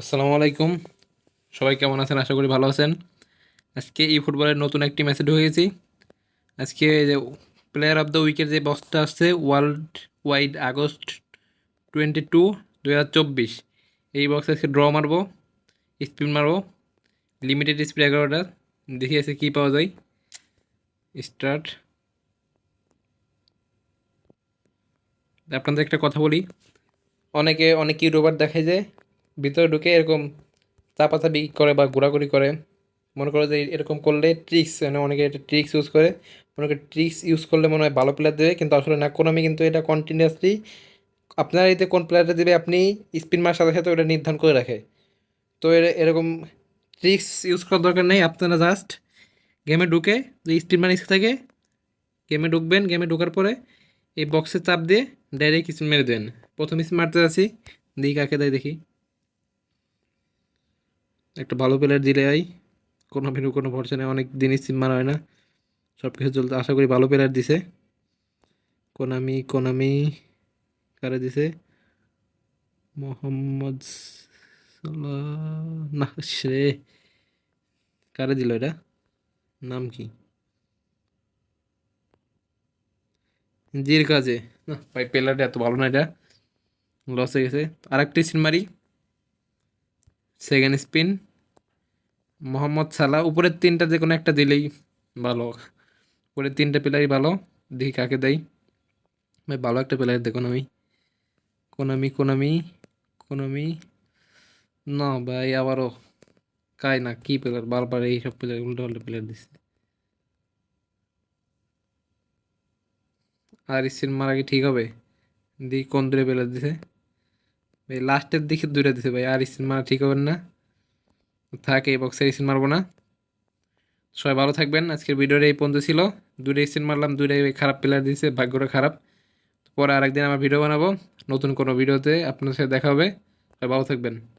আসসালামু আলাইকুম। সবাই কেমন আছেন? আশা করি ভালো আছেন। আজকে এই ফুটবলের নতুন একটি ম্যাচে ঢুকে গেছি আজকে যে প্লেয়ার অফ দ্য উইকের যে বক্সটা আসছে world wide August twenty two দু হাজার চব্বিশ। এই বক্সে আজকে ড্র মারবো স্পিন মারবো। লিমিটেড স্পিড এগারোটা। দেখি আছে কী পাওয়া যায়। স্টার্ট আপনাদের একটা কথা বলি। অনেকে, অনেক ইউটিউবার দেখায় যে ভিতরে ঢুকে এরকম চাপাচাপি করে বা ঘোরাঘুরি করে, মনে করো যে এরকম করলে ট্রিক্স মানে অনেকে এটা ট্রিক্স ইউজ করে অনেকে ট্রিক্স ইউজ করলে মনে হয় ভালো প্লেয়ার দেবে, কিন্তু আসলে না কোনো আমি কিন্তু এটা কন্টিনিউয়াসলি আপনার এতে কোন প্লেয়ারটা দেবে আপনি স্পিন মার সাথে সাথে ওটা নির্ধারণ করে রাখে। তো এর- এরকম ট্রিক্স ইউজ করার দরকার নেই, আপনারা জাস্ট গেমে ঢুকে যে স্পিন মার ইচ্ছে থাকে গেমে ঢুকবেন গেমে ঢোকার পরে এই বক্সে চাপ দিয়ে ডাইরেক্ট স্পিন মেরে দেবেন প্রথম স্পিন মারতে যাচ্ছি, দেখি কাকে দেয় দেখি। একটা ভালো প্লেয়ার দিলে হয় কোনো ভিডিও কোনো ভরসা নেই, অনেক দিনই স্টিম মারা হয় না। সব কিছু চলতে, আশা করি ভালো প্লেয়ার দিছে। কোনামি কোনামি কারে দিছে? মোহাম্মদ না, সে, কারে দিল এটা? নাম কি? জির কাজে ভাই প্লেয়ারটা এত ভালো না এটা। লস হয়ে গেছে। আর স্পিন মারি সেকেন্ড স্পিন মোহাম্মদ সালাহ, উপরের তিনটা যে কোনো একটা দিলেই ভালো। উপরের তিনটা প্লেয়ারই ভালো, দেখি কাকে দেয় ভাই, ভালো একটা প্লেয়ার দেখুন আমি কোনামি কোনামি কোনামি। না ভাই, আবারও কাই না কি প্লেয়ার বারবার এইসব প্লেয়ার উল্টো পাল্টা প্লেয়ার দিচ্ছে আর স্পিন মারা কি ঠিক হবে? দি কোন দূরে প্লেয়ার দিছে? ভাই লাস্টের দিকে দুইটা দিছে ভাই আর স্পিন মারা ঠিক হবে না? থাক, এই বক্সের স্ক্রিন মারবো না। সবাই ভালো থাকবেন। আজকের ভিডিওটা এই পর্যন্ত ছিল। দুইটা স্ক্রিন মারলাম, দুইটাই খারাপ প্লেয়ার দিয়েছে, ভাগ্যটা খারাপ। পরে আরেকদিন আমার ভিডিও বানাবো। নতুন কোনো ভিডিওতে আপনার সাথে দেখা হবে। সবাই ভালো থাকবেন।